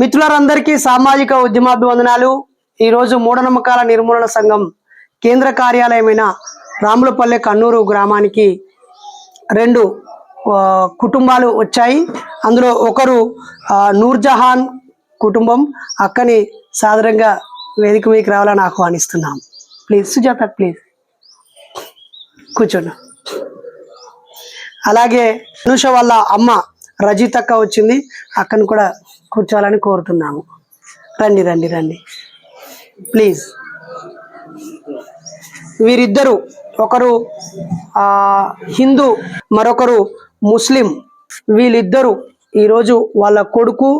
మిత్రులందరికీ సామాజిక ఉద్యమాభివందనాలు. ఈరోజు మూఢనమ్మకాల నిర్మూలన సంఘం కేంద్ర కార్యాలయమైన రాములపల్లె కన్నూరు గ్రామానికి రెండు కుటుంబాలు వచ్చాయి. అందులో ఒకరు నూర్జహాన్ కుటుంబం. అక్కని సాధారణంగా వేదిక మీకు రావాలని ఆహ్వానిస్తున్నాం. Please Sujatha please. కూర్చోండి. అలాగే అనుష వాళ్ళ అమ్మ రజితక్క వచ్చింది. అక్కను కూడా కూర్చోవాలని కోరుతున్నాము. రండి రండి రండి. ప్లీజ్ వీరిద్దరు ఒకరు హిందూ మరొకరు ముస్లిం. వీళ్ళిద్దరూ ఈరోజు వాళ్ళ కొడుకు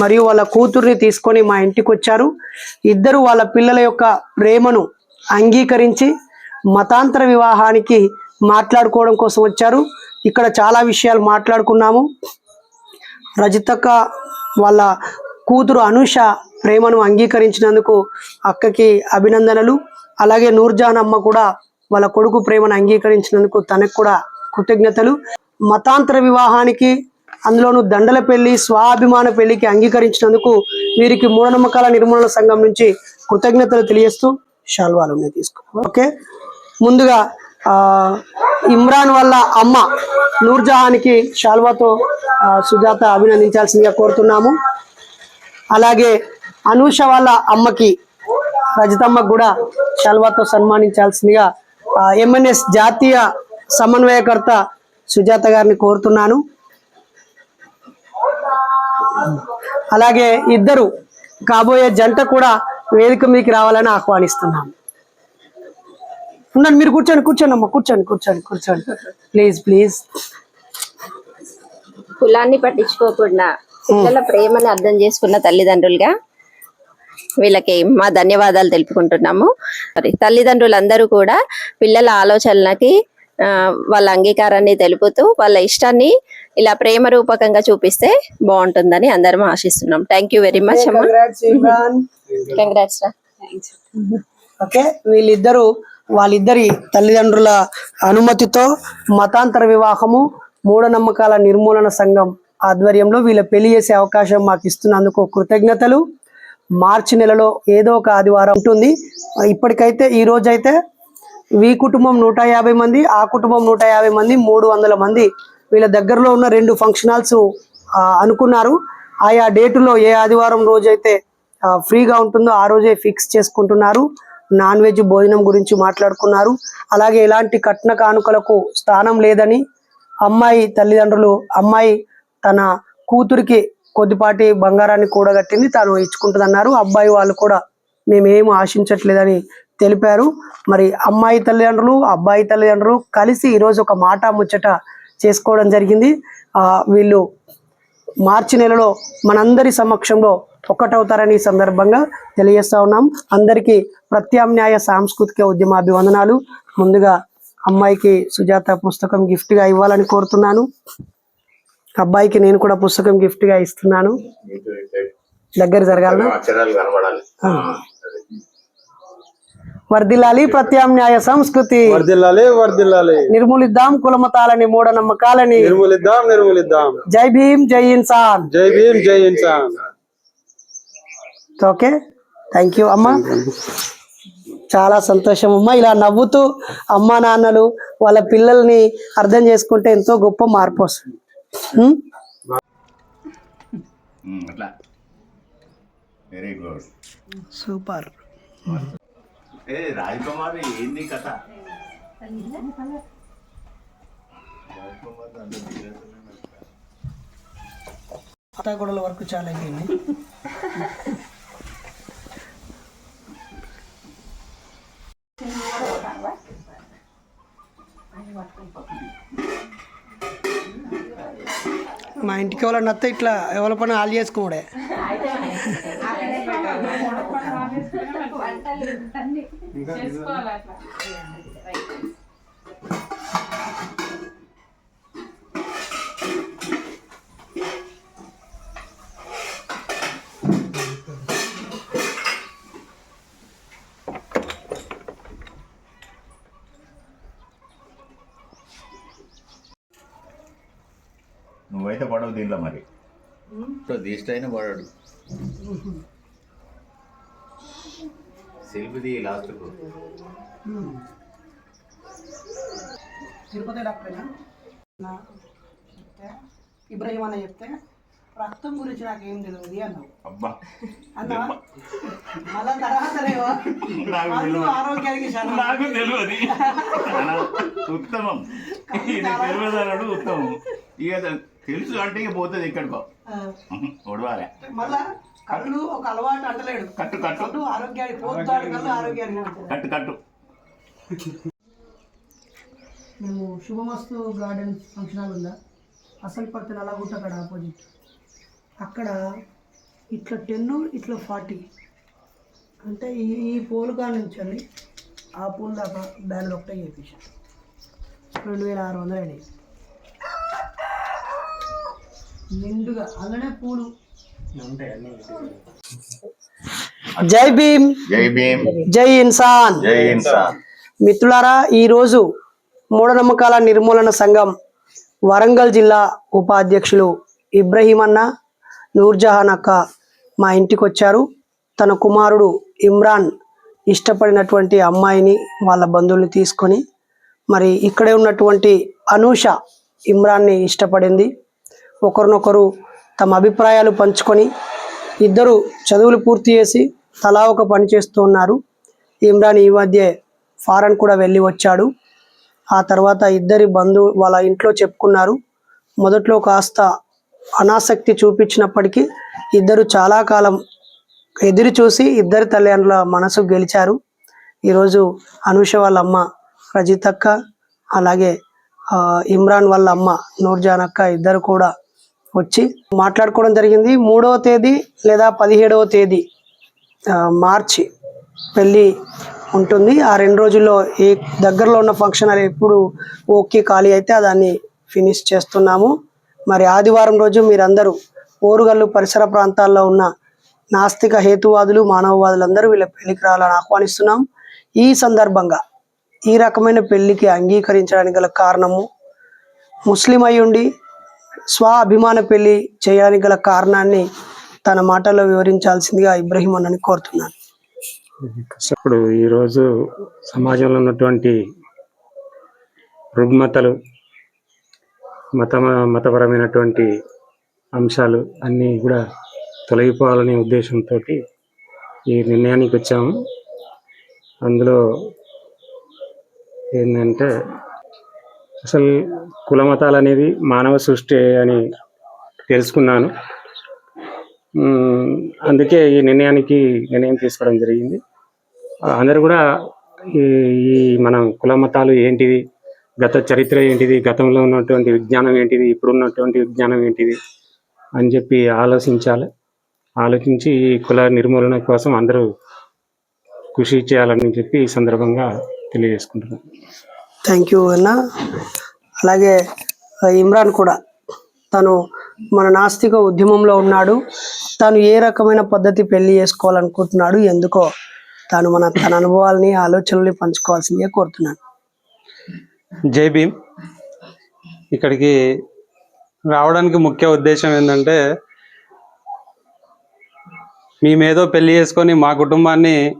మరియు వాళ్ళ కూతుర్ని తీసుకొని మా ఇంటికి వచ్చారు ఇద్దరు వాళ్ళ పిల్లల యొక్క ప్రేమను అంగీకరించి మతాంతర వివాహానికి మాట్లాడుకోవడం కోసం వచ్చారు. ఇక్కడ చాలా విషయాలు మాట్లాడుకున్నాము. రజితక్క వాళ్ళ కూతురు అనుష ప్రేమను అంగీకరించినందుకు అక్కకి అభినందనలు. అలాగే నూర్జాన్ అమ్మ కూడా వాళ్ళ కొడుకు ప్రేమను అంగీకరించినందుకు తనకు కూడా కృతజ్ఞతలు. మతాంతర వివాహానికి అందులోనూ దండల పెళ్ళి స్వాభిమాన పెళ్ళికి అంగీకరించినందుకు వీరికి మూఢనమ్మకాల నిర్మూలన సంఘం నుంచి కృతజ్ఞతలు తెలియజేస్తూ శాల్వాలు ఉన్నాయి తీసుకో ఓకే ముందుగా ఇమ్రాన్ వాళ్ళ అమ్మ నూర్జహాన్కి శాల్వాతో సుజాత అభినందించాల్సిందిగా కోరుతున్నాము. అలాగే అనూష వాళ్ళ అమ్మకి రజితమ్మకు కూడా శాల్వాతో సన్మానించాల్సిందిగా ఎంఎన్ఎస్ జాతీయ సమన్వయకర్త సుజాత గారిని కోరుతున్నాను. అలాగే ఇద్దరు కాబోయే జంట కూడా వేదిక మీకు రావాలని ఆహ్వానిస్తున్నాను ఉండండి మీరు కూర్చోండి కూర్చోండి అమ్మా కూర్చోండి కూర్చోండి కూర్చోండి. ప్లీజ్ ప్లీజ్ కులాన్ని పట్టించుకోకుండా పిల్లల ప్రేమని అర్థం చేసుకున్న తల్లిదండ్రులుగా వీళ్ళకి మా ధన్యవాదాలు తెలుపుకుంటున్నాము. మరి తల్లిదండ్రులందరూ కూడా పిల్లల ఆలోచనలకి ఆ, వాళ్ళ అంగీకారాన్ని తెలుపుతూ వాళ్ళ ఇష్టాన్ని ఇలా ప్రేమ రూపకంగా చూపిస్తే బాగుంటుందని అందరం ఆశిస్తున్నాం. థ్యాంక్ యూ వెరీ మచ్ అమ్మా. కంగ్రాట్స్ ఓకే వీళ్ళిద్దరూ వాళ్ళిద్దరి తల్లిదండ్రుల అనుమతితో మతాంతర వివాహము మూఢనమ్మకాల నిర్మూలన సంఘం ఆధ్వర్యంలో వీళ్ళ పెళ్ళి చేసే అవకాశం మాకు ఇస్తున్నందుకు కృతజ్ఞతలు. మార్చి నెలలో ఏదో ఒక ఆదివారం ఉంటుంది. ఇప్పటికైతే ఈ రోజైతే వీ కుటుంబం నూట యాభై మంది ఆ కుటుంబం నూట యాభై మంది మూడు వందల మంది వీళ్ళ దగ్గరలో ఉన్న రెండు ఫంక్షన్ హాల్స్ అనుకున్నారు. ఆయా డేటులో ఏ ఆదివారం రోజైతే ఫ్రీగా ఉంటుందో ఆ రోజే ఫిక్స్ చేసుకుంటున్నారు. నాన్ వెజ్ భోజనం గురించి మాట్లాడుకున్నారు. అలాగే ఎలాంటి కట్న కానుకలకు స్థానం లేదని అమ్మాయి తల్లిదండ్రులు అమ్మాయి తన కూతురికి కొద్దిపాటి బంగారాన్ని కూడగట్టింది తాను ఇచ్చుకుంటుందన్నారు. అబ్బాయి వాళ్ళు కూడా మేమేం ఆశించట్లేదని తెలిపారు. మరి అమ్మాయి తల్లిదండ్రులు అబ్బాయి తల్లిదండ్రులు కలిసి ఈరోజు ఒక మాట ముచ్చట చేసుకోవడం జరిగింది. వీళ్ళు మార్చి నెలలో మనందరి సమక్షంలో ఒక్కటవుతారని ఈ సందర్భంగా తెలియజేస్తా ఉన్నాం. అందరికీ ప్రత్యామ్నాయ సాంస్కృతిక ఉద్యమాభివందనాలు. ముందుగా అమ్మాయికి సుజాత పుస్తకం gift గా ఇవ్వాలని కోరుతున్నాను. అబ్బాయికి నేను కూడా పుస్తకం gift గా ఇస్తున్నాను. దగ్గర కనబడాలి. వర్ధిల్లాలి ప్రత్యామ్నాయ సంస్కృతి. వర్దిల్లాలి వర్దిల్లాలి. నిర్మూలిద్దాం కులమతాలని మూఢనమ్మకాలని. నిర్మూలిద్దాం నిర్మూలిద్దాం. జై భీమ్ జై ఇన్సాన్. జై భీమ్ జై ఇన్సాన్. ఓకే థ్యాంక్ యూ అమ్మా. చాలా సంతోషం అమ్మా. ఇలా నవ్వుతూ అమ్మా నాన్నలు వాళ్ళ పిల్లల్ని అర్థం చేసుకుంటే ఎంతో గొప్ప మార్పు వస్తుంది. ఉం? ఉమ్, అట్లా. వెరీ గుడ్ సూపర్ ఏ రాజకుమారి ఏంది కథ? అత్తాగొడల వరకు చాలా అయిపోయింది మా ఇంటికి ఎవరైనా నత్త ఇట్లా ఎవరి పని ఆలు చేసుకోడే. నువ్వైతే పడవు దీంట్లో మరి. ఇప్పుడు దిష్టి అయినా పడాడు సెల్ఫీ లాస్ట్కు తిరుపతి డాక్టరేనా? చెప్తే ఇబ్రహీం అన్న చెప్తే రక్తం గురించి నాకు ఏం తెలియదు అన్నావు. అబ్బా. అన్నా మళ్ళా. ఆరోగ్యానికి చాలా నాకు తెలియదు ఉత్తమం. ఉత్తమం. ఇక తెలుసు అంటే ఇక పోతుంది ఎక్కడికో. ఆ, ఒడవాలి మళ్ళా కళ్ళు ఒక అలవాటు అంటలేడు. కట్టు కట్టు. ఆరోగ్యానికి పోతాడు కళ్ళు ఆరోగ్యానికి. కట్టు కట్టు. మేము శుభమస్తు గార్డెన్ ఫంక్షన్ హాల్ ఉందా? అసలు పడితే నల్లగుట్ట అక్కడ ఆపోజిట్. అక్కడ ఇట్లా టెన్ ఇట్లా ఫార్టీ. అంటే ఈ ఈ పోల్ కాడ నుంచి వెళ్ళి ఆ పూల్ దాకా బ్యానర్ ఒకటే చేయించాం రెండు వేల ఆరు వందలు అయినాయి. నిండుగా అలానే పూలు. జై భీమ్. జై భీమ్. జై ఇన్సాన్. జై ఇన్సాన్. మిత్రులారా ఈరోజు మూఢనమ్మకాల నిర్మూలన సంఘం వరంగల్ జిల్లా ఉపాధ్యక్షులు ఇబ్రహీం అన్న నూర్జహాన్ అక్క మా ఇంటికి వచ్చారు. తన కుమారుడు ఇమ్రాన్ ఇష్టపడినటువంటి అమ్మాయిని వాళ్ళ బంధువులు తీసుకొని మరి ఇక్కడే ఉన్నటువంటి అనూష ఇమ్రాన్ని ఇష్టపడింది. ఒకరినొకరు తమ అభిప్రాయాలు పంచుకొని ఇద్దరు చదువులు పూర్తి చేసి తలా ఒక పని చేస్తూ ఉన్నారు. ఇమ్రాన్ ఈ మధ్య ఫారెన్ కూడా వెళ్ళి వచ్చాడు. ఆ తర్వాత ఇద్దరి బంధువు వాళ్ళ ఇంట్లో చెప్పుకున్నారు. మొదట్లో కాస్త అనాసక్తి చూపించినప్పటికీ ఇద్దరు చాలా కాలం ఎదురు చూసి ఇద్దరి తల్లిదండ్రుల మనసు గెలిచారు. ఈరోజు అనుష వాళ్ళ అమ్మ రజితక్క అలాగే ఇమ్రాన్ వాళ్ళ అమ్మ నూర్జాన్ అక్క ఇద్దరు కూడా వచ్చి మాట్లాడుకోవడం జరిగింది. మూడవ తేదీ లేదా పదిహేడవ తేదీ మార్చి పెళ్ళి ఉంటుంది. ఆ రెండు రోజుల్లో ఏ దగ్గరలో ఉన్న ఫంక్షన్ అది ఎప్పుడు ఓకే ఖాళీ అయితే దాన్ని ఫినిష్ చేస్తున్నాము. మరి ఆదివారం రోజు మీరందరూ ఓరుగల్లు పరిసర ప్రాంతాల్లో ఉన్న నాస్తిక హేతువాదులు మానవవాదులందరూ వీళ్ళ పెళ్ళికి రావాలని ఆహ్వానిస్తున్నాం. ఈ సందర్భంగా ఈ రకమైన పెళ్ళికి అంగీకరించడానికి గల కారణము ముస్లిం అయ్యుండి స్వాభిమాన పెళ్ళి చేయడానికి గల కారణాన్ని తన మాటల్లో వివరించాల్సిందిగా ఇబ్రహీం అన్నని కోరుతున్నాను. ఇప్పుడు ఈరోజు సమాజంలో ఉన్నటువంటి రుగ్మతలు మత మతపరమైనటువంటి అంశాలు అన్నీ కూడా తొలగిపోవాలనే ఉద్దేశంతో ఈ నిర్ణయానికి వచ్చాము. అందులో ఏంటంటే అసలు కుల మతాలు అనేది మానవ సృష్టి అని తెలుసుకున్నాను. అందుకే ఈ నిర్ణయానికి నిర్ణయం తీసుకోవడం జరిగింది. అందరూ కూడా ఈ ఈ మనం కుల మతాలు ఏంటిది గత చరిత్ర ఏంటిది గతంలో ఉన్నటువంటి విజ్ఞానం ఏంటిది ఇప్పుడు ఉన్నటువంటి విజ్ఞానం ఏంటిది అని చెప్పి ఆలోచించాలి. ఆలోచించి ఈ కుల నిర్మూలన కోసం అందరూ కృషి చేయాలని చెప్పి ఈ సందర్భంగా తెలియజేసుకుంటున్నాను. థ్యాంక్ యూ అన్న. అలాగే ఇమ్రాన్ కూడా. తను మన నాస్తిక ఉద్యమంలో ఉన్నాడు. తను ఏ రకమైన పద్ధతి పెళ్ళి చేసుకోవాలనుకుంటున్నాడు ఎందుకో తాను మన తన అనుభవాల్ని ఆలోచనల్ని పంచుకోవాల్సిందిగా కోరుతున్నాను. జై భీమ్. ఇక్కడికి రావడానికి ముఖ్య ఉద్దేశం ఏంటంటే మేమేదో పెళ్ళి చేసుకొని మా కుటుంబాన్ని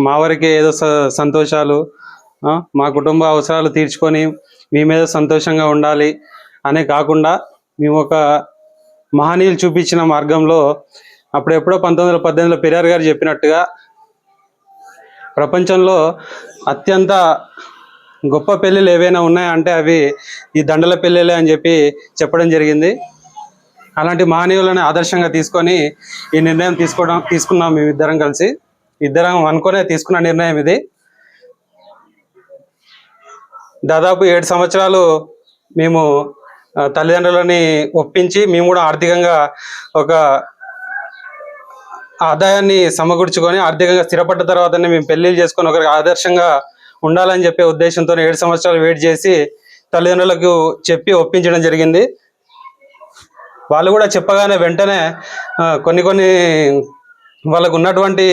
మా వరకే ఏదో స- సంతోషాలు మా కుటుంబ అవసరాలు తీర్చుకొని మేమేదో సంతోషంగా ఉండాలి అనే కాకుండా మేము ఒక మహనీయులు చూపించిన మార్గంలో అప్పుడెప్పుడో పంతొమ్మిది వందల పద్దెనిమిదిలో పెరియార్ గారు చెప్పినట్టుగా ప్రపంచంలో అత్యంత గొప్ప పెళ్ళిళ్ళు ఏవైనా ఉన్నాయంటే అవి ఈ దండల పెళ్ళిళ్ళే అని చెప్పి చెప్పడం జరిగింది. అలాంటి మహనీయులను ఆదర్శంగా తీసుకొని ఈ నిర్ణయం తీసుకోవడం తీసుకున్నాం మేము ఇద్దరం కలిసి. ఇద్దరం అనుకునే తీసుకున్న నిర్ణయం ఇది. దాదాపు ఏడు సంవత్సరాలు మేము తల్లిదండ్రులని ఒప్పించి మేము కూడా ఆర్థికంగా ఒక ఆదాయాన్ని సమకూర్చుకొని ఆర్థికంగా స్థిరపడ్డ తర్వాతనే మేము పెళ్ళిళ్ళు చేసుకొని ఒకరికి ఆదర్శంగా ఉండాలని చెప్పే ఉద్దేశంతో ఏడు సంవత్సరాలు వెయిట్ చేసి తల్లిదండ్రులకు చెప్పి ఒప్పించడం జరిగింది. వాళ్ళు కూడా చెప్పగానే వెంటనే కొన్ని కొన్ని వాళ్ళకు ఉన్నటువంటి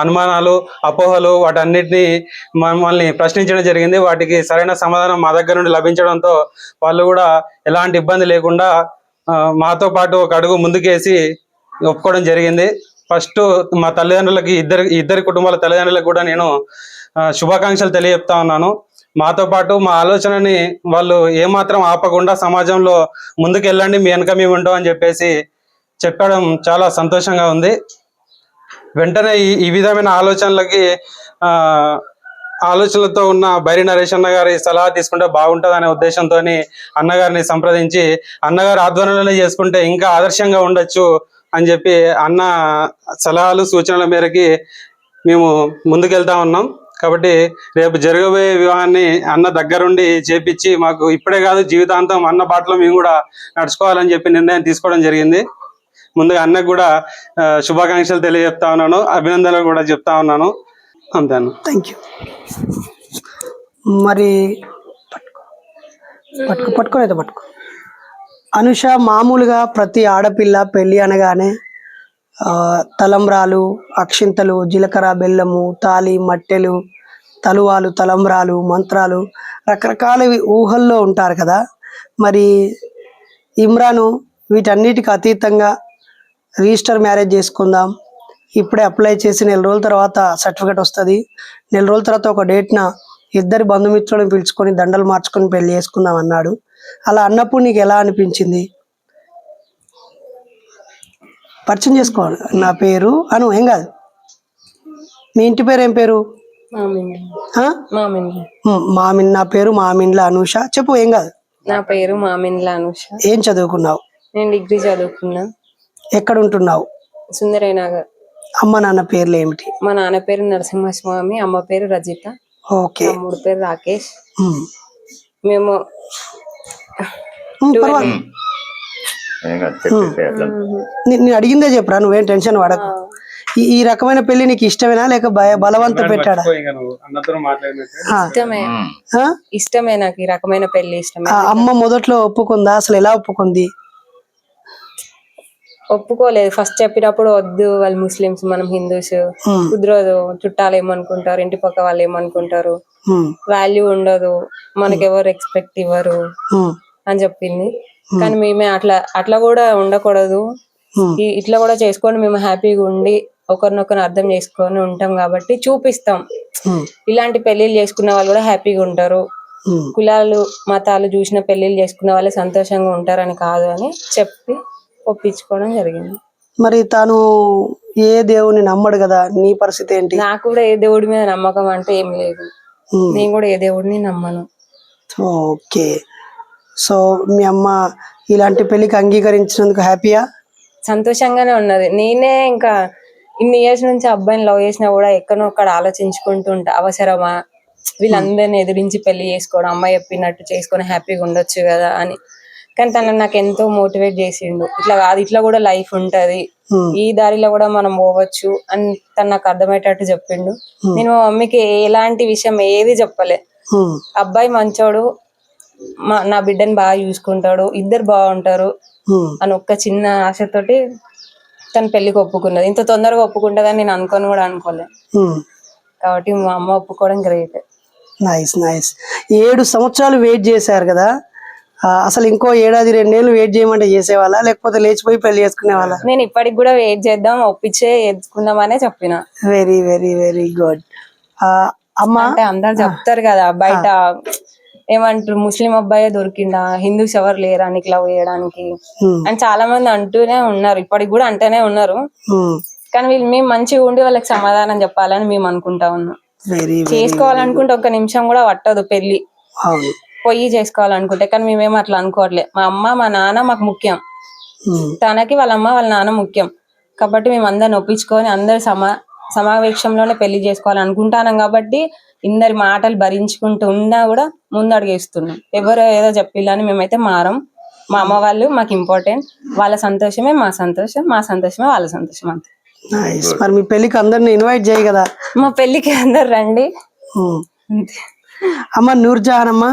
అనుమానాలు అపోహలు వాటన్నిటిని మమ్మల్ని ప్రశ్నించడం జరిగింది. వాటికి సరైన సమాధానం మా దగ్గర నుండి లభించడంతో వాళ్ళు కూడా ఎలాంటి ఇబ్బంది లేకుండా మాతో పాటు ఒక అడుగు ముందుకేసి ఒప్పుకోవడం జరిగింది. ఫస్ట్ మా తల్లిదండ్రులకి ఇద్దరు ఇద్దరి కుటుంబాల తల్లిదండ్రులకు కూడా నేను శుభాకాంక్షలు తెలియజెప్తా ఉన్నాను. మాతో పాటు మా ఆలోచనని వాళ్ళు ఏమాత్రం ఆపకుండా సమాజంలో ముందుకెళ్ళండి మీ వెనక మేము ఉంటాం అని చెప్పేసి చెప్పడం చాలా సంతోషంగా ఉంది. వెంటనే ఈ ఈ విధమైన ఆలోచనలకి ఆలోచనలతో ఉన్న బైరి నరేష్ అన్న గారి సలహా తీసుకుంటే బాగుంటుంది అనే ఉద్దేశంతో అన్నగారిని సంప్రదించి అన్నగారి ఆధ్వర్యంలోనే చేసుకుంటే ఇంకా ఆదర్శంగా ఉండొచ్చు అని చెప్పి అన్న సలహాలు సూచనల మేరకి మేము ముందుకెళ్తా ఉన్నాం. కాబట్టి రేపు జరగబోయే వివాహాన్ని అన్న దగ్గరుండి చేపించి మాకు ఇప్పుడే కాదు జీవితాంతం అన్న బాటలో మేము కూడా నడుచుకోవాలని చెప్పి నిర్ణయం తీసుకోవడం జరిగింది. ముందుగా అన్నకు కూడా శుభాకాంక్షలు తెలియజెప్తా ఉన్నాను. అభినందనలు కూడా చెప్తా ఉన్నాను. అంతే థ్యాంక్ యూ మరి పట్టుకో. పట్టుకో పట్టుకొని అయితే పట్టుకో? అనుష మామూలుగా ప్రతి ఆడపిల్ల పెళ్ళి అనగానే తలంబ్రాలు అక్షింతలు జీలకర్ర బెల్లము తాలి మట్టెలు తలువాలు తలంబ్రాలు మంత్రాలు రకరకాల ఊహల్లో ఉంటారు కదా. మరి ఇమ్రాను వీటన్నిటికి అతీతంగా రిజిస్టర్ మ్యారేజ్ చేసుకుందాం. ఇప్పుడే అప్లై చేసి నెల రోజుల తర్వాత సర్టిఫికేట్ వస్తుంది. నెల రోజుల తర్వాత ఒక డేట్న ఇద్దరి బంధుమిత్రులను పిలుచుకొని దండలు మార్చుకొని పెళ్ళి చేసుకుందాం అన్నాడు. అలా అన్నప్పుడు నీకు ఎలా అనిపించింది? పరిచయం చేసుకోవాలి నా పేరు అను ఏం కాదు. మీ ఇంటి పేరు ఏం పేరు? మామిన్ నా పేరు మామిన్ల అనూష. చెప్పు ఏం కాదు. నా పేరు మామిన్ల అనుష. ఏం చదువుకున్నావు? నేను డిగ్రీ చదువుకున్నా. ఎక్కడ ఉంటున్నావు సుందరయ్య నగర్ అమ్మ నాన్న పేర్లు ఏమిటి మా నాన్న పేరు నరసింహస్వామి అమ్మ పేరు రజిత ఓకే. తమ్ముడు పేరు రాకేష్. మేము మ్, పర్వాలేదు ఏం కాదు చెప్పేసి అట్లా నే- నేను అడిగిందే చెప్పరా నువ్వేం టెన్షన్ పడకు. ఈ ఈ రకమైన పెళ్ళి నీకు ఇష్టమేనా లేక భయ బలవంత పెట్టాడా? అన్నతో మాట్లాడినట్టు. ఆ, ఇష్టమే. ఉమ్. ఆ? ఇష్టమే నాకు ఈ రకమైన పెళ్ళి ఇష్టమే. ఆ అమ్మ మొదట్లో ఒప్పుకుందా అసలు ఎలా ఒప్పుకుంది? ఒప్పుకోలేదు. ఫస్ట్ చెప్పినప్పుడు వద్దు వాళ్ళు ముస్లిమ్స్ మనం హిందూస్. ఉమ్, కుదరదు చుట్టాలు ఏమనుకుంటారు ఇంటి పక్క వాళ్ళు ఏమనుకుంటారు. వాల్యూ ఉండదు. మనకి ఎవరు ఎక్స్పెక్ట్ ఇవ్వరు అని చెప్పింది. కానీ మేమే అట్లా అట్లా కూడా ఉండకూడదు. ఇట్లా కూడా చేసుకొని మేము హ్యాపీగా ఉండి ఒకరినొకరు అర్థం చేసుకొని ఉంటాం కాబట్టి చూపిస్తాం. ఇలాంటి పెళ్ళిళ్ళు చేసుకున్న వాళ్ళు కూడా హ్యాపీగా ఉంటారు. కులాలు మతాలు చూసిన పెళ్ళిళ్ళు చేసుకున్న వాళ్ళు సంతోషంగా ఉంటారని కాదు అని చెప్పి ఒప్పించుకోవడం జరిగింది. మరి తాను ఏ దేవుని నమ్మడు కదా? నీ పరిస్థితి ఏంటి? నాకు కూడా ఏ దేవుడి మీద నమ్మకం అంటే ఏం లేదు. నేను కూడా ఏ దేవుడిని నమ్మను. ఓకే. సో మీ అమ్మ ఇలాంటి పెళ్ళికి అంగీకరించినందుకు హ్యాపీయా? సంతోషంగానే ఉన్నది. నేనే ఇంకా ఇన్ని ఇయర్స్ నుంచి అబ్బాయిని లవ్ చేసినా కూడా ఎక్కడో అక్కడ ఆలోచించుకుంటూ ఉంటా అవసరమా? వీళ్ళందరిని ఎదిరించి పెళ్ళి చేసుకోవడం అమ్మాయి చెప్పినట్టు చేసుకొని హ్యాపీగా ఉండొచ్చు కదా అని. కానీ తను నాకు ఎంతో మోటివేట్ చేసిండు. ఇట్లా కాదు ఇట్లా కూడా లైఫ్ ఉంటది. ఈ దారిలో కూడా మనం పోవచ్చు అని తను నాకు అర్థమయ్యేటట్టు చెప్పిండు. నేను మా మమ్మీకి ఎలాంటి విషయం ఏది చెప్పలే. అబ్బాయి మంచోడు మా నా బిడ్డని బాగా చూసుకుంటాడు ఇద్దరు బాగుంటారు అని ఒక్క చిన్న ఆశతోటి తన పెళ్ళికి ఒప్పుకున్నది. ఇంత తొందరగా ఒప్పుకుంటుందని నేను అనుకొని కూడా అనుకోలే. కాబట్టి మా అమ్మ ఒప్పుకోవడం గ్రేట్. Nice nice. ఏడు సంవత్సరాలు వెయిట్ చేశారు కదా? అసలు ఇంకో ఏడాది రెండేళ్ళు వెయిట్ చేయమంటే చేసేవాళ్ళ? లేకపోతే లేచిపోయి పెళ్ళి చేసుకునే వాళ్ళ నేను ఇప్పటికి కూడా వెయిట్ చేద్దాం ఒప్పించే ఎత్తుకుందామనే చెప్పిన. వెరీ వెరీ వెరీ గుడ్ అమ్మ? అంటే అందరు చెప్తారు కదా బయట ఏమంటారు ముస్లిం అబ్బాయే దొరికిండా హిందూస్ ఎవరు లేరా నీకు లవ్ చేయడానికి? ఉమ్, అని చాలా మంది అంటూనే ఉన్నారు ఇప్పటికి కూడా అంటూనే ఉన్నారు. ఉమ్, కానీ వీళ్ళు మేము మంచిగా ఉండి వాళ్ళకి సమాధానం చెప్పాలని మేము అనుకుంటా ఉన్నాం. చేసుకోవాలనుకుంటే ఒక నిమిషం కూడా పట్టదు పెళ్ళి పొయ్యి చేసుకోవాలనుకుంటే కానీ మేమేం అట్లా అనుకోవట్లే. మా అమ్మ మా నాన్న మాకు ముఖ్యం. తనకి వాళ్ళ అమ్మ వాళ్ళ నాన్న ముఖ్యం. కాబట్టి మేము అందరిని ఒప్పించుకొని అందరి సమా సమావేశంలోనే పెళ్ళి చేసుకోవాలని అనుకుంటానం కాబట్టి ఇందరి మాటలు భరించుకుంటూ ఉన్నా కూడా ముందడుగు వేస్తున్నాం ఎవరు ఏదో చెప్పిల్లని మేమైతే మారం. మా అమ్మ వాళ్ళు మాకు ఇంపార్టెంట్ వాళ్ళ సంతోషమే మా సంతోషం మా సంతోషమే వాళ్ళ సంతోషం అంతే. మరి మీ పెళ్ళికి అందరిని ఇన్వైట్ చేయి కదా? మా పెళ్ళికి అందరు రండి. అమ్మ నూర్జహాన్ అమ్మ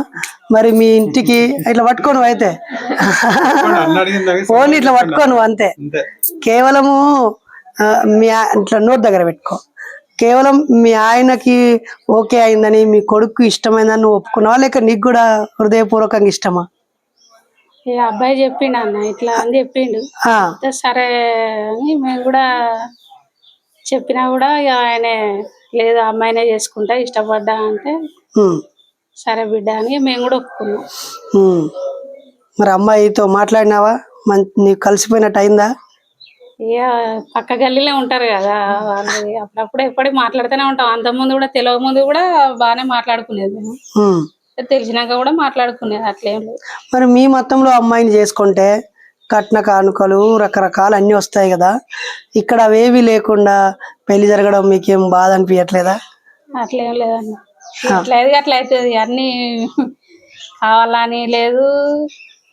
మరి మీ ఇంటికి ఇట్లా పట్టుకోను అయితే. ఓన్లీ ఇట్లా పట్టుకోను. అంతే. కేవలము మీ ఇట్లా నోట్ దగ్గర పెట్టుకో. కేవలం మీ ఆయనకి ఓకే అయిందని మీ కొడుకు ఇష్టమైందని నువ్వు ఒప్పుకున్నావా? లేక నీకు కూడా హృదయపూర్వకంగా ఇష్టమా? అబ్బాయి చెప్పిండు అన్న ఇట్లా అని చెప్పిండు. సరే అని మేము కూడా చెప్పినా కూడా ఇక ఆయన లేదు అమ్మాయినే చేసుకుంటా ఇష్టపడ్డా అంటే సరే బిడ్డ అని మేము కూడా ఒప్పుకున్నాం. ఉమ్. మరి అమ్మాయితో మాట్లాడినావా? మం నీకు కలిసిపోయినట్టు అయిందా? ఇక పక్క గల్లీలో ఉంటారు కదా వాళ్ళు అప్పుడప్పుడు ఎప్పటికి మాట్లాడుతూనే ఉంటాం. అంత ముందు కూడా తెలియక ముందు కూడా బాగానే మాట్లాడుకునేది మేము. ఉమ్. తెలిసినాక కూడా మాట్లాడుకునేది అట్లేం లేదు. మరి మీ మతంలో అమ్మాయిని చేసుకుంటే కట్న కానుకలు రకరకాలు అన్నీ వస్తాయి కదా. ఇక్కడ అవేవి లేకుండా పెళ్ళి జరగడం మీకేం బాధ అనిపించట్లేదా అట్లేం లేదన్న. అట్లా అయితే అట్లా అవుతుంది అన్ని కావాలని లేదు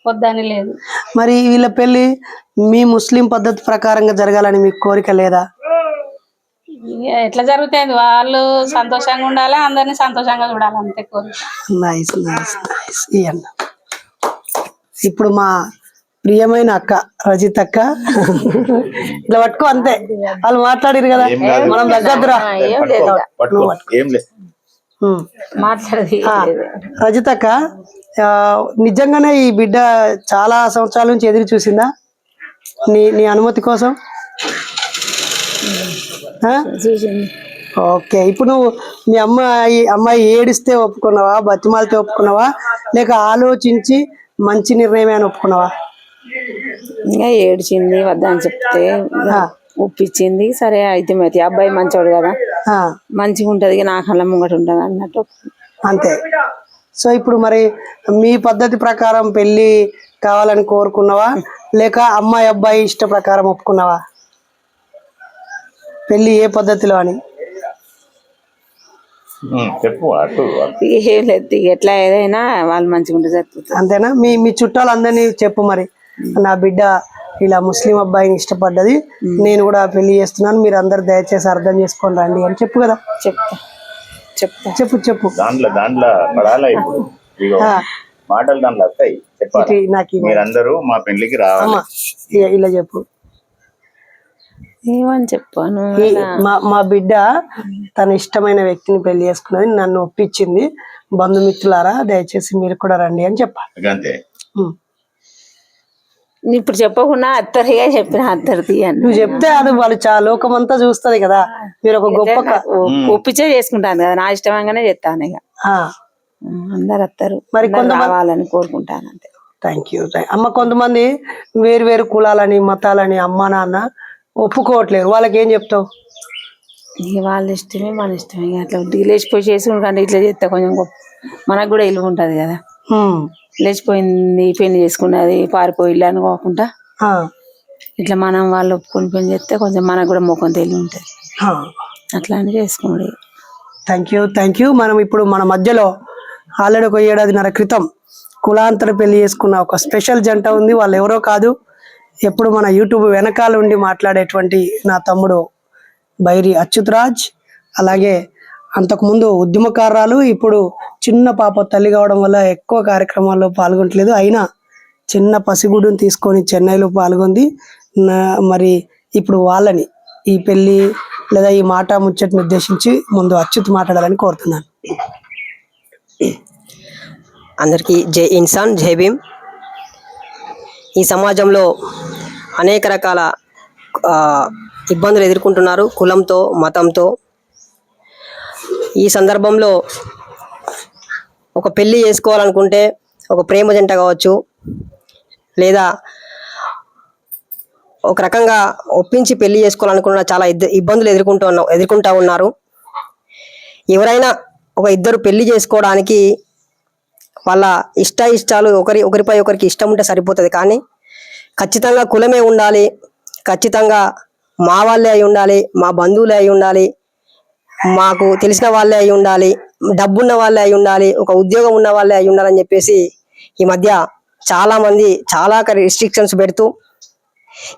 వద్దని లేదు. మరి వీళ్ళ పెళ్ళి మీ ముస్లిం పద్ధతి ప్రకారంగా జరగాలని మీకు కోరిక లేదా? ఎట్లా జరుగుతుంది వాళ్ళు సంతోషంగా ఉండాలి అందరినీ సంతోషంగా చూడాలి అంతే కోరిక. నైస్ నైస్ ఇప్పుడు మా ప్రియమైన అక్క రజిత్ అక్క ఇట్లా పట్టుకో అంతే. వాళ్ళు మాట్లాడిరు కదా. మనం తగ్గద్దురా ఏం లేదు ఇక. పట్టుకో ఏం లేదు ఉమ్. మాట్లాడేది. ఆ, రజిత్ అక్క ఆ, నిజంగానే ఈ బిడ్డ చాలా సంవత్సరాల నుంచి ఎదురు చూసిందా? నీ నీ అనుమతి కోసం? ఓకే ఇప్పుడు నువ్వు మీ అమ్మాయి అమ్మాయి ఏడిస్తే ఒప్పుకున్నావా? బతిమాలితే ఒప్పుకున్నావా? లేక ఆలోచించి మంచి నిర్ణయమే అని ఒప్పుకున్నావా? ఇంకా ఏడ్చింది వద్దని చెప్తే ఒప్పించింది. సరే అయితే మరి అబ్బాయి మంచోడు కదా. మంచిగా ఉంటది ఇక నా కళ్ళ ముంగట ఉంటది అన్నట్టు. అంతే. సో ఇప్పుడు మరి మీ పద్ధతి ప్రకారం పెళ్ళి కావాలని కోరుకున్నావా? లేక అమ్మాయి అబ్బాయి ఇష్ట ప్రకారం ఒప్పుకున్నావా? పెళ్ళి ఏ పద్ధతిలో అని? చెప్పు అటు ఏం లేదు ఎట్లా ఏదైనా వాళ్ళు మంచిగా ఉంటే సరిపోతుంది. అంతేనా? మీ మీ చుట్టాలందరినీ చెప్పు మరి. నా బిడ్డ ఇలా ముస్లిం అబ్బాయిని ఇష్టపడ్డది. నేను కూడా పెళ్ళి చేస్తున్నాను. మీరు అందరు దయచేసి అర్థం చేసుకొని రండి అని చెప్పు కదా. చెప్తా. చెప్తా. చెప్పు చెప్పు. దాంట్లో దాంట్లో పడాలా ఇప్పుడు? ఇగో ఆ, మాటలు దాంట్లో వస్తాయి. చెప్పాలి? ఇటు నాకు. మీరందరూ మా పెళ్ళికి రావాలి. ఇలా చెప్పు. ఏమని చెప్పాను మా మా బిడ్డ తన ఇష్టమైన వ్యక్తిని పెళ్ళి చేసుకున్నది నన్ను ఒప్పించింది. బంధుమిత్రులారా దయచేసి మీరు కూడా రండి అని చెప్పాలి. అంతే. ఇప్పుడు చెప్పకుండా అత్తరిగా చెప్పిన అత్తరిది అని. నువ్వు చెప్తే అది వాళ్ళు చాలా లోకమంతా చూస్తది కదా. మీరు ఒక గొప్ప క- ఒప్పించే చేసుకుంటాను కదా. నా ఇష్టంగానే చెప్తాను ఇక. ఆ, అందరు వస్తారు మరి అందరు కొంతమంది- రావాలని కోరుకుంటాను అంతే. థ్యాంక్ యూ అమ్మ కొంతమంది వేరు వేరు కులాలని మతాలని అమ్మ నాన్న ఒప్పుకోవట్లేరు. వాళ్ళకి ఏం చెప్తావు? ఇక వాళ్ళ ఇష్టమే మన ఇష్టమే. ఇక అట్లా ఉట్టిగా లేచిపోయి చేసుకుంటే ఇట్లా చేస్తే కొంచెం గొప్ప మనకు కూడా ఇల్లు ఉంటది కదా. హ్మ్. లేచిపోయింది పెళ్ళి చేసుకున్నది పారిపోయి ఇల్లు అనుకోకుండా ఇట్లా మనం వాళ్ళు ఒప్పుకొని పెళ్ళి చేస్తే కొంచెం మనకు కూడా ముఖం తెలివి ఉంటుంది. అట్లా అని చేసుకోండి థ్యాంక్ యూ థ్యాంక్ యూ మనం ఇప్పుడు మన మధ్యలో ఆల్రెడీ ఒక ఏడాదిన్నర క్రితం కులాంతర పెళ్ళి చేసుకున్న ఒక స్పెషల్ జంట ఉంది. వాళ్ళు ఎవరో కాదు. ఎప్పుడు మన యూట్యూబ్ వెనకాల ఉండి మాట్లాడేటువంటి నా తమ్ముడు బైరి అచ్యుతరాజ్. అలాగే అంతకుముందు ఉద్యమకారాలు ఇప్పుడు చిన్న పాప తల్లి కావడం వల్ల ఎక్కువ కార్యక్రమాల్లో పాల్గొనట్లేదు. అయినా చిన్న పసిగుడుని తీసుకొని చెన్నైలో పాల్గొంది. మరి ఇప్పుడు వాళ్ళని ఈ పెళ్ళి లేదా ఈ మాట ముచ్చటని ఉద్దేశించి ముందు అచ్యుత్ మాట్లాడాలని కోరుతున్నాను. అందరికీ జై ఇన్సాన్ జై భీమ్. ఈ సమాజంలో అనేక రకాల ఇబ్బందులు ఎదుర్కొంటున్నారు కులంతో మతంతో. ఈ సందర్భంలో ఒక పెళ్ళి చేసుకోవాలనుకుంటే ఒక ప్రేమ జంట కావచ్చు లేదా ఒక రకంగా ఒప్పించి పెళ్ళి చేసుకోవాలనుకున్న చాలా ఇద్ద- ఇబ్బందులు ఎదుర్కొంటూ ఉన్న ఎదుర్కొంటూ ఉన్నారు. ఎవరైనా ఒక ఇద్దరు పెళ్ళి చేసుకోవడానికి వాళ్ళ ఇష్ట ఇష్టాలు ఒకరి ఒకరిపై ఒకరికి ఇష్టం ఉంటే సరిపోతుంది. కానీ ఖచ్చితంగా కులమే ఉండాలి ఖచ్చితంగా మా వాళ్ళే అయి ఉండాలి మా బంధువులే అయి ఉండాలి మాకు తెలిసిన వాళ్ళే అయి ఉండాలి డబ్బున్న వాళ్ళే అయి ఉండాలి ఒక ఉద్యోగం ఉన్న వాళ్ళే అయి ఉండాలని చెప్పేసి ఈ మధ్య చాలా మంది చాలా రిస్ట్రిక్షన్స్ పెడుతూ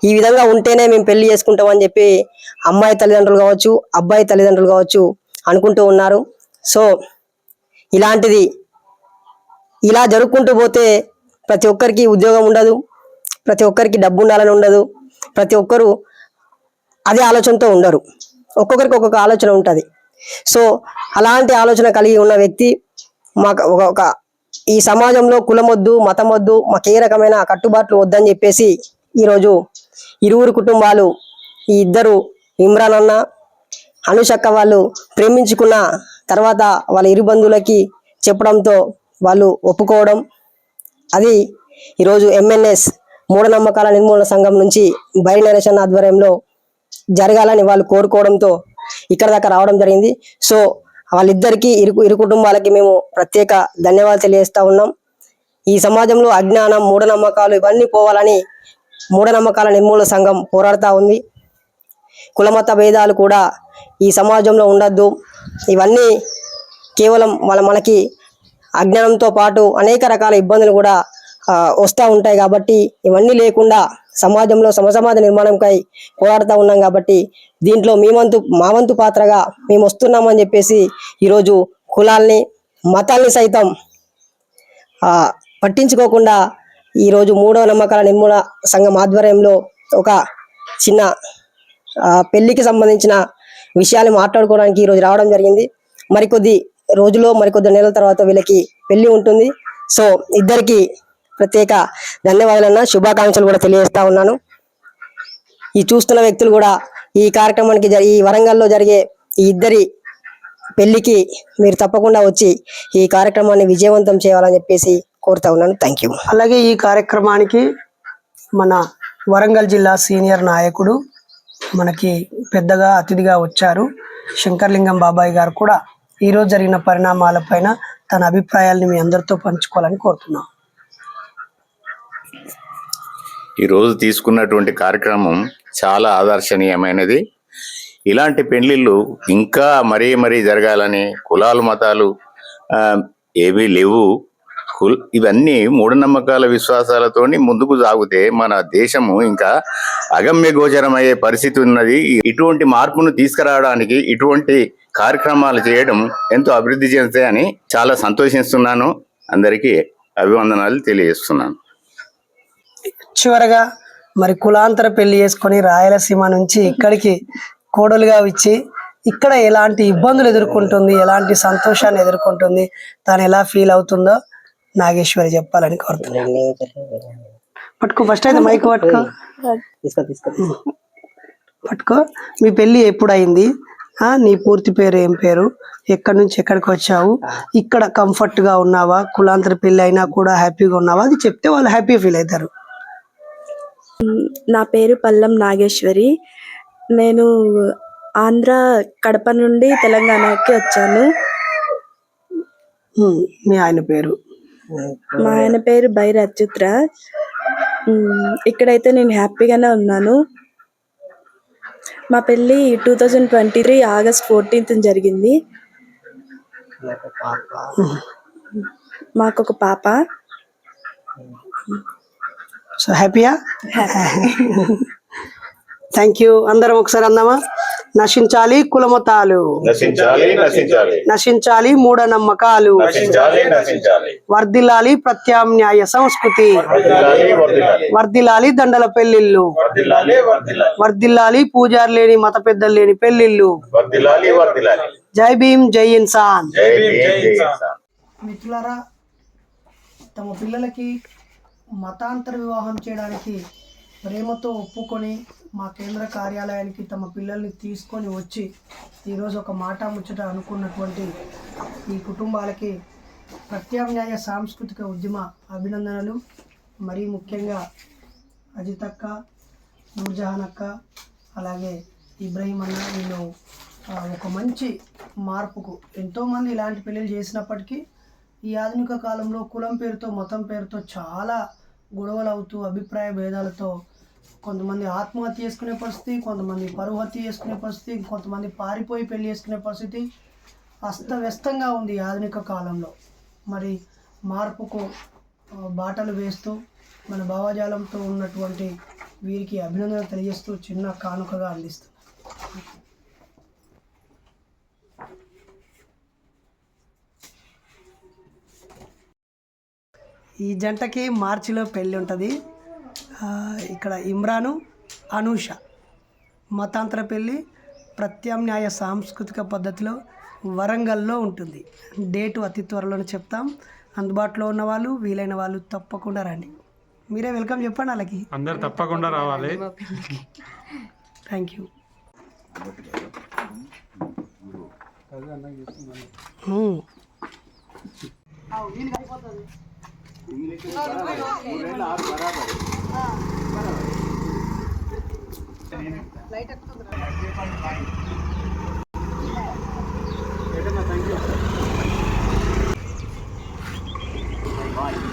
ఈ విధంగా ఉంటేనే మేము పెళ్ళి చేసుకుంటామని చెప్పి అమ్మాయి తల్లిదండ్రులు కావచ్చు అబ్బాయి తల్లిదండ్రులు కావచ్చు అనుకుంటూ ఉన్నారు. సో ఇలాంటిది ఇలా జరుపుకుంటూ పోతే ప్రతి ఒక్కరికి ఉద్యోగం ఉండదు ప్రతి ఒక్కరికి డబ్బు ఉండాలని ఉండదు ప్రతి ఒక్కరు అదే ఆలోచనతో ఉండరు. ఒక్కొక్కరికి ఒక్కొక్క ఆలోచన ఉంటుంది. సో అలాంటి ఆలోచన కలిగి ఉన్న వ్యక్తి మాకు ఒక ఒక ఈ సమాజంలో కులం వద్దు మతం వద్దు మాకు ఏ రకమైన కట్టుబాట్లు వద్దని చెప్పేసి ఈరోజు ఇరువురు కుటుంబాలు ఈ ఇద్దరు ఇమ్రాన్ అన్న అనుషక్క వాళ్ళు ప్రేమించుకున్న తర్వాత వాళ్ళ ఇరు బంధువులకి చెప్పడంతో వాళ్ళు ఒప్పుకోవడం. అది ఈరోజు ఎంఎన్ఎస్ మూఢనమ్మకాల నిర్మూలన సంఘం నుంచి బైరి నరేషన్ ఆధ్వర్యంలో జరగాలని వాళ్ళు కోరుకోవడంతో ఇక్కడ దాకా రావడం జరిగింది. సో వాళ్ళిద్దరికీ ఇరు ఇరు కుటుంబాలకి మేము ప్రత్యేక ధన్యవాదాలు తెలియజేస్తా ఉన్నాం. ఈ సమాజంలో అజ్ఞానం మూఢనమ్మకాలు ఇవన్నీ పోవాలని మూఢనమ్మకాల నిర్మూలన సంఘం పోరాడుతూ ఉంది. కులమత భేదాలు కూడా ఈ సమాజంలో ఉండద్దు. ఇవన్నీ కేవలం వాళ్ళ మనకి అజ్ఞానంతో పాటు అనేక రకాల ఇబ్బందులు కూడా వస్తూ ఉంటాయి కాబట్టి ఇవన్నీ లేకుండా సమాజంలో సమసమాజ నిర్మాణంకై పోరాడుతూ ఉన్నాం కాబట్టి దీంట్లో మీ వంతు మా వంతు పాత్రగా మేము వస్తున్నామని చెప్పేసి ఈరోజు కులాల్ని మతాల్ని సైతం పట్టించుకోకుండా ఈరోజు మూడవ నమ్మకాల నిర్మూల సంఘం ఆధ్వర్యంలో ఒక చిన్న పెళ్ళికి సంబంధించిన విషయాలు మాట్లాడుకోవడానికి ఈరోజు రావడం జరిగింది. మరికొద్ది రోజులో మరికొద్ది నెలల తర్వాత వీళ్ళకి పెళ్ళి ఉంటుంది. సో ఇద్దరికి ప్రత్యేక ధన్యవాదాలన్న శుభాకాంక్షలు కూడా తెలియజేస్తా ఉన్నాను. ఈ చూస్తున్న వ్యక్తులు కూడా ఈ కార్యక్రమానికి ఈ వరంగల్లో జరిగే ఈ ఇద్దరి పెళ్ళికి మీరు తప్పకుండా వచ్చి ఈ కార్యక్రమాన్ని విజయవంతం చేయాలని చెప్పేసి కోరుతా ఉన్నాను. థ్యాంక్ యూ అలాగే ఈ కార్యక్రమానికి మన వరంగల్ జిల్లా సీనియర్ నాయకుడు మనకి పెద్దగా అతిథిగా వచ్చారు. శంకర్లింగం బాబాయ్ గారు కూడా ఈరోజు జరిగిన పరిణామాలపైన తన అభిప్రాయాల్ని మీ అందరితో పంచుకోవాలని కోరుతున్నాం. ఈరోజు తీసుకున్నటువంటి కార్యక్రమం చాలా ఆదర్శనీయమైనది. ఇలాంటి పెళ్ళిళ్ళు ఇంకా మరీ మరీ జరగాలని కులాలు మతాలు ఏవి ఏవీ లేవు. కుల్ ఇవన్నీ మూఢనమ్మకాల విశ్వాసాలతోని ముందుకు సాగితే మన దేశము ఇంకా అగమ్య గోచరమయ్యే పరిస్థితి ఉన్నది. ఇటువంటి మార్పును తీసుకురావడానికి ఇటువంటి కార్యక్రమాలు చేయడం ఎంతో అభివృద్ధి చెందుతాయని చాలా సంతోషిస్తున్నాను. అందరికీ అభివందనాలు తెలియజేస్తున్నాను. చివరగా మరి కులాంతర పెళ్ళి చేసుకొని రాయలసీమ నుంచి ఇక్కడికి కోడలుగా వచ్చి ఇక్కడ ఎలాంటి ఇబ్బందులు ఎదుర్కొంటుంది ఎలాంటి సంతోషాన్ని ఎదుర్కొంటుంది తాను ఎలా ఫీల్ అవుతుందో నాగేశ్వరి చెప్పాలని కోరుతున్నాను. పట్టుకో ఫస్ట్ అయితే మైక్ పట్టుకో. పట్టుకో. మీ పెళ్ళి ఎప్పుడు అయింది నీ పూర్తి పేరు ఏం పేరు? ఎక్కడి నుంచి ఎక్కడికి వచ్చావు? ఇక్కడ కంఫర్ట్గా ఉన్నావా? కులాంతర పెళ్ళి అయినా కూడా హ్యాపీగా ఉన్నావా? అది చెప్తే వాళ్ళు హ్యాపీ ఫీల్ అవుతారు. నా పేరు పల్లం నాగేశ్వరి. నేను ఆంధ్ర కడప నుండి తెలంగాణకి వచ్చాను. మీ ఆయన పేరు? మా ఆయన పేరు బైర్ అచ్యుత్రాజ్ ఉమ్, ఇక్కడైతే నేను హ్యాపీగానే ఉన్నాను. మా పెళ్ళి two thousand twenty three August fourteenth జరిగింది. మాకు ఒక పాప. సో హ్యాపీయా థ్యాంక్ యూ అందరం ఒకసారి అందామా? నశించాలి కులమతాలు. నశించాలి నశించాలి. నశించాలి మూఢనమ్మకాలు. నశించాలి నశించాలి. వర్ధిల్లాలి ప్రత్యామ్నాయ సంస్కృతి. వర్ధిల్లాలి వర్ధిల్లాలి. దండల పెళ్ళిళ్ళు వర్ధిల్లాలి పూజారి లేని మత పెద్దలు లేని పెళ్ళిళ్ళు వర్ధిల్లాలి వర్ధిల్లాలి. జై భీమ్ జై ఇన్సాన్. జై భీమ్ జై ఇన్సాన్. మిత్రులారా తమ పిల్లలకి మతాంతర వివాహం చేయడానికి ప్రేమతో ఒప్పుకొని మా కేంద్ర కార్యాలయానికి తమ పిల్లల్ని తీసుకొని వచ్చి ఈరోజు ఒక మాట ముచ్చట అనుకున్నటువంటి ఈ కుటుంబాలకి ప్రత్యామ్నాయ సాంస్కృతిక ఉద్యమ అభినందనలు. మరీ ముఖ్యంగా అజిత్ అక్క నూర్జహాన్ అక్క అలాగే ఇబ్రహీం అన్న వీళ్ళు ఒక మంచి మార్పుకు ఎంతోమంది ఇలాంటి పెళ్ళిళ్ళు చేసినప్పటికీ ఈ ఆధునిక కాలంలో కులం పేరుతో మతం పేరుతో చాలా గొడవలు అవుతూ అభిప్రాయ భేదాలతో కొంతమంది ఆత్మహత్య చేసుకునే పరిస్థితి కొంతమంది పరువు హత్య చేసుకునే పరిస్థితి కొంతమంది పారిపోయి పెళ్ళి చేసుకునే పరిస్థితి అస్తవ్యస్తంగా ఉంది ఆధునిక కాలంలో. మరి మార్పుకు బాటలు వేస్తూ మన భావజాలంతో ఉన్నటువంటి వీరికి అభినందన తెలియజేస్తూ చిన్న కానుకగా అందిస్తుంది ఈ జంటకి మార్చిలో పెళ్ళి ఉంటుంది. ఇక్కడ ఇమ్రాను అనూష. మతాంతర పెళ్ళి ప్రత్యామ్నాయ సాంస్కృతిక పద్ధతిలో వరంగల్లో ఉంటుంది. డేటు అతి త్వరలోనే చెప్తాం. అందుబాటులో ఉన్న వాళ్ళు వీలైన వాళ్ళు తప్పకుండా రండి. మీరే వెల్కమ్ చెప్పండి వాళ్ళకి. అందరు తప్పకుండా రావాలి. Thank hmm. యూ అయిపోతుంది. ఇంగ్లీష్ మూడేళ్ళు ఆరు బరాబరి ఏదన్నా థ్యాంక్ యూ బాయ్